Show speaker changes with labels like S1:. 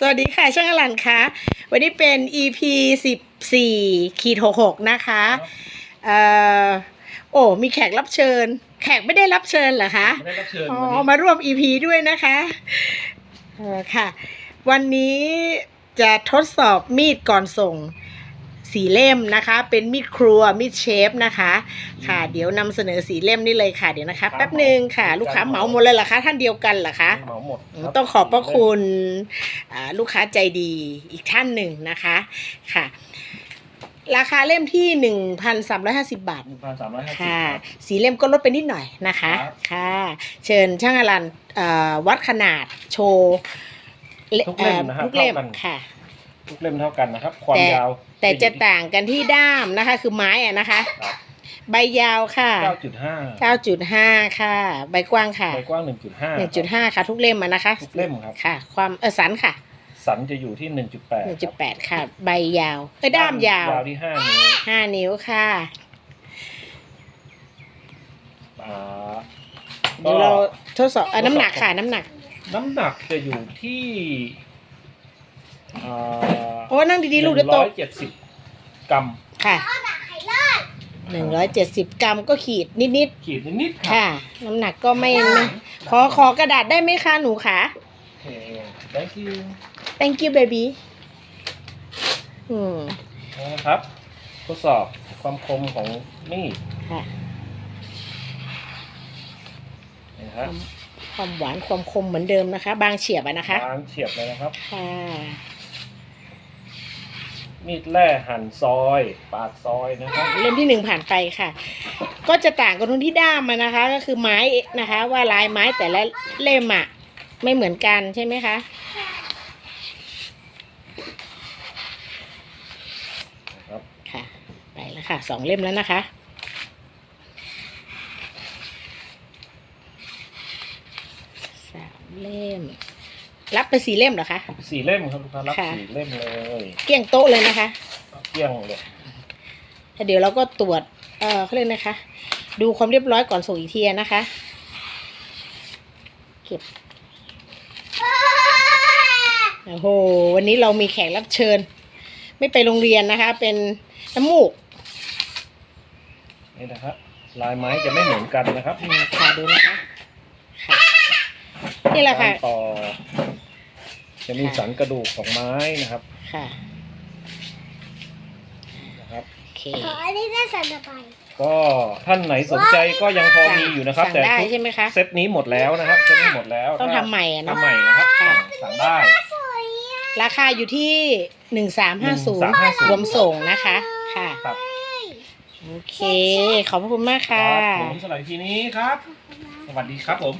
S1: สวัสดีค่ะ ช่างอลันค่ะวันนี้เป็น EP 14ขีด66นะคะเอ่อโอ้มีแขกรับเชิญ แขกไม่ได้รับเชิญเหรอคะ
S2: ไม่ได้รับเชิญ
S1: อ๋อ
S2: วันนี้
S1: มาร่วม EP ด้วยนะคะเออค่ะ วันนี้จะทดสอบมีดก่อนส่ง สีเล่มนะคะ เป็นมีดครัวมีดเชฟนะคะ ค่ะ เดี๋ยวนำเสนอสีเล่มนี่เลยค่ะเดี๋ยวนะคะ แป๊บหนึ่งค่ะ ลูกค้าเหมาหมดเลยเหรอคะท่านเดียวกันเหรอคะ
S2: เหมาหมด
S1: อืม
S2: ครับ
S1: ต้องขอบพระคุณอ่าลูกค้าใจดีอีกท่านหนึ่งนะคะค่ะ ราคาเล่มที่หนึ่งพันสามร้อยห้าสิบบาท
S2: หนึ่งพันสามร้อยห้าสิบ
S1: ค่ะ
S2: ครับ
S1: สีเล่มก็ลดไปนิดหน่อยนะคะ
S2: ครับ
S1: ค่ะ เชิญช่างอลันเอ่อวัดขนาดโชว์
S2: ทุกเล่มนะครับ
S1: ทุกเล่ม
S2: เท่ากัน
S1: ค่ะ
S2: ทุกเล่มเท่ากันนะครับ ความ
S1: แต่
S2: ยาว
S1: แต่จะต่างกันที่ด้ามนะคะ คือไม้อะนะคะ ใบยาวค่ะ
S2: เก้าจุดห้า
S1: 9.5 ค่ะ ใบกว้างค่ะ
S2: ใบกว้างหนึ่งจุดห้า
S1: 1.5 ค่ะ ทุกเล่มอะนะคะ
S2: ทุกเล่มครับ
S1: ค่ะ ความเออสันค่ะ
S2: สันจะอยู่ที่หนึ่งจุดแปด
S1: 1.8 ค่ะ ใบยาวเอ้ยด้ามยาว
S2: ยาวที่ห้านิ้ว
S1: 5 นิ้วค่ะ
S2: อ่า
S1: เดี๋ยวเราทดสอบเอ่อน้ำหนักค่ะ น้ำหนัก
S2: น้ำหนักจะอยู่ที่อ่า
S1: โอ้นั่งดีๆลูกเดี๋ยวต
S2: ร้อกยเจ็ดสิบกรัม
S1: ค่ะหนึ่งร้อยเจ็ดสิบกรัมก็ขีดนิด
S2: ขีดนิดๆ
S1: ๆ
S2: ครับ
S1: ค่ะ น้ำหนักก็ไม่ไม่ขอขอกระดาษได้ไหมคะหนูคะ
S2: โอเค thank you
S1: thank you baby อืม
S2: นะครับ ทดสอบความคมของมีด
S1: ค่ะ
S2: นะครับ
S1: ความหวานความคมเหมือนเดิมนะคะ บางเฉียบอะนะคะ
S2: บางเฉียบเลยนะครับ
S1: ค่ะ
S2: มีดแร่หั่นซอย ปาดซอยนะครับ
S1: เล่มที่หนึ่งผ่านไปค่ะ ก็จะต่างกันตรงที่ด้ามมันนะคะ ก็คือไม้นะคะ ว่าลายไม้แต่ละเล่มอะไม่เหมือนกันใช่ไหมคะ
S2: นะครับ
S1: ค่ะ ไปแล้วค่ะสองเล่มแล้วนะคะสามเล่ม รับไปสี่เล่มเหรอคะ
S2: สี่เล่มครับลูกค้ารับ
S1: ค่ะ
S2: สี่เล่มเลย
S1: เกลี้ยงโต๊ะเลยนะคะ
S2: เกลี้ยงเลย
S1: แล้วเดี๋ยวเราก็ตรวจ เออเขาเรียกนะคะ ดูความเรียบร้อยก่อนส่งอีกทีนะคะ เก็บ โอ้โห วันนี้เรามีแขกรับเชิญ ไม่ไปโรงเรียนนะคะ เป็นน้ำมูก
S2: นี่นะครับลายไม้จะไม่เหมือนกันนะครับ
S1: อืมค่ะดูนะคะค่ะนี่แหละค่ะ
S2: การต่อ จะมีสันกระดูกของไม้นะครับ
S1: ค่ะ
S2: นะครับ
S1: โอเค
S3: ขออันนี้ได้สันตะไป
S2: ก็ท่านไหนสนใจก็ยังพอมีอยู่นะครับ
S1: สั่ง
S2: แต่
S1: ได้
S2: ชุด
S1: ใช่ไหมคะ
S2: เซตนี้หมดแล้วนะครับเซตนี้หมดแล้ว
S1: ต้องทำใหม่อะเนาะ
S2: ทำใหม่นะครับ
S1: ค่ะ
S2: สั่งได้
S3: สวยอะ
S1: ราคาอยู่ที่หนึ่งสามห้าศูนย์
S2: 1350
S1: รวมส่งนะคะค่ะ
S2: ครับ
S1: โอเค ขอบพระคุณมาก
S2: ค
S1: ค่ะ
S2: รับผมสำหรับทีนี้ครับ สวัสดีครับผม